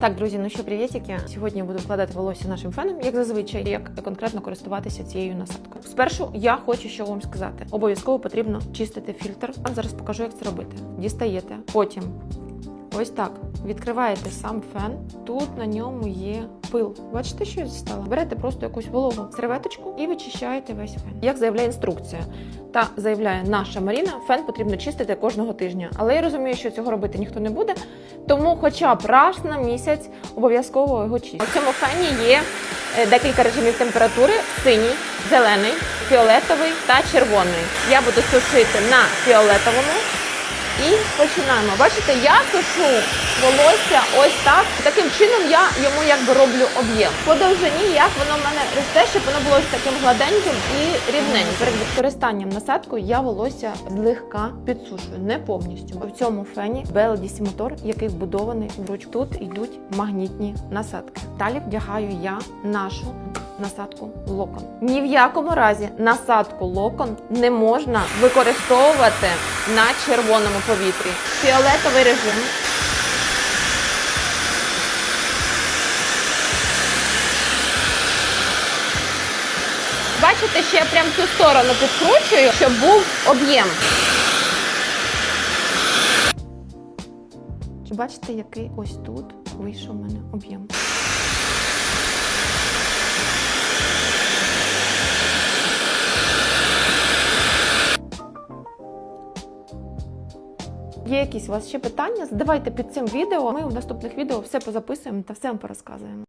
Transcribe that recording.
Так, друзі, ну що, привітики. Сьогодні буду вкладати волосся нашим феном, як зазвичай, як конкретно користуватися цією насадкою. Спершу я хочу що вам сказати. Обов'язково потрібно чистити фільтр. Я зараз покажу, як це робити. Дістаєте, потім ось так відкриваєте сам фен. Тут на ньому є пил. Бачите, що стало? Берете просто якусь вологу серветочку і вичищаєте весь фен. Як заявляє інструкція, та заявляє наша Маріна, фен потрібно чистити кожного тижня. Але я розумію, що цього робити ніхто не буде. Тому, хоча б раз на місяць обов'язково його чистити. У цьому фені є е, декілька режимів температури: синій, зелений, фіолетовий та червоний. Я буду сушити на фіолетовому. І починаємо. Бачите, я сушу волосся ось так. Таким чином я йому якби роблю об'єм. По довжині, як воно в мене росте, щоб воно було ось таким гладеньким і рівненьким. Перед використанням насадкою я волосся злегка підсушую, не повністю. В цьому фені BLDC мотор, який вбудований в ручку. Тут йдуть магнітні насадки. Далі вдягаю я нашу насадку локон. Ні в якому разі насадку локон не можна використовувати на червоному повітрі. Фіолетовий режим. Бачите, я прям цю сторону підкручую, щоб був об'єм. Чи бачите, який ось тут вийшов у мене об'єм? Є якісь у вас ще питання? Задавайте під цим відео. Ми в наступних відео все позаписуємо та все вам порозказуємо.